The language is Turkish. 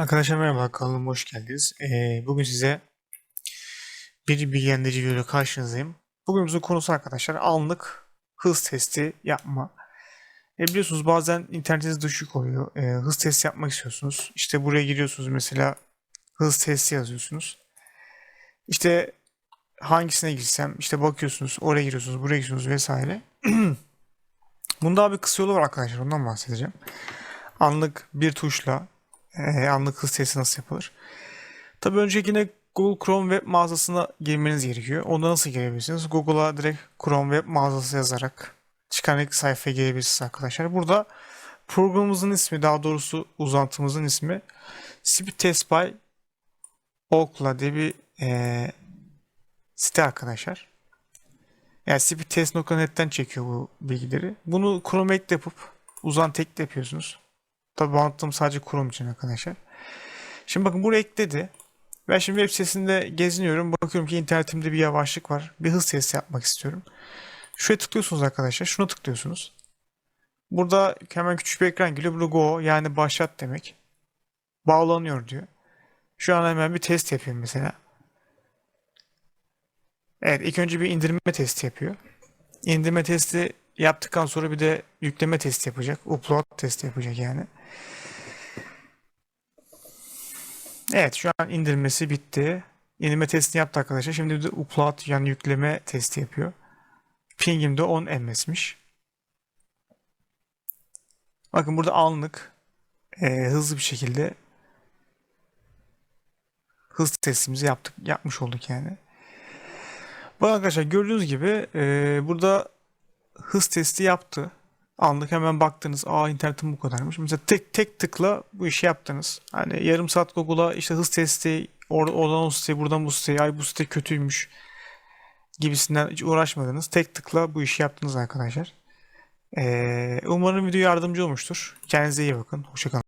Arkadaşlar merhaba kanalıma hoş geldiniz. Ee, bugün size bir bilgilendirici videoyla karşınızdayım. Bugünümüzün konusu arkadaşlar anlık hız testi yapma. E, biliyorsunuz bazen internetiniz düşük oluyor. E, hız testi yapmak istiyorsunuz. İşte buraya giriyorsunuz mesela hız testi yazıyorsunuz. İşte hangisine girsem işte bakıyorsunuz oraya giriyorsunuz buraya giriyorsunuz vesaire. Bunda bir kısa yolu var arkadaşlar ondan bahsedeceğim. Anlık bir tuşla e, anlık hız testi nasıl yapılır? Tabii önce yine Google Chrome web mağazasına girmeniz gerekiyor. Onda nasıl girebilirsiniz? Google'a direkt Chrome web mağazası yazarak çıkan ilk sayfaya girebilirsiniz arkadaşlar. Burada programımızın ismi, daha doğrusu uzantımızın ismi Speed Test by Okla diye bir e, site arkadaşlar. Yani speedtest.net'ten çekiyor bu bilgileri. Bunu Chrome ekle yapıp uzantı ekle yapıyorsunuz. Tabi anlattığım sadece Chrome için arkadaşlar. Şimdi bakın buraya ekledi. Ben şimdi web sitesinde geziniyorum. Bakıyorum ki internetimde bir yavaşlık var. Bir hız testi yapmak istiyorum. Şuraya tıklıyorsunuz arkadaşlar. Şuna tıklıyorsunuz. Burada hemen küçük bir ekran geliyor. Burada go yani başlat demek. Bağlanıyor diyor. Şu an hemen bir test yapayım mesela. Evet ilk önce bir indirme testi yapıyor. İndirme testi yaptıktan sonra bir de yükleme testi yapacak. Upload testi yapacak yani. Evet şu an indirmesi bitti. İndirme testini yaptı arkadaşlar. Şimdi bir de upload yani yükleme testi yapıyor. Pingim de 10 MS'miş. Bakın burada anlık e, hızlı bir şekilde hız testimizi yaptık yapmış olduk yani. Bakın arkadaşlar gördüğünüz gibi e, burada hız testi yaptı. Anlık hemen baktınız. Aa internetim bu kadarmış. Mesela tek tek tıkla bu işi yaptınız. Hani yarım saat Google'a işte hız testi or oradan o siteye buradan bu siteye ay bu site kötüymüş gibisinden hiç uğraşmadınız. Tek tıkla bu işi yaptınız arkadaşlar. Ee, umarım video yardımcı olmuştur. Kendinize iyi bakın. Hoşçakalın.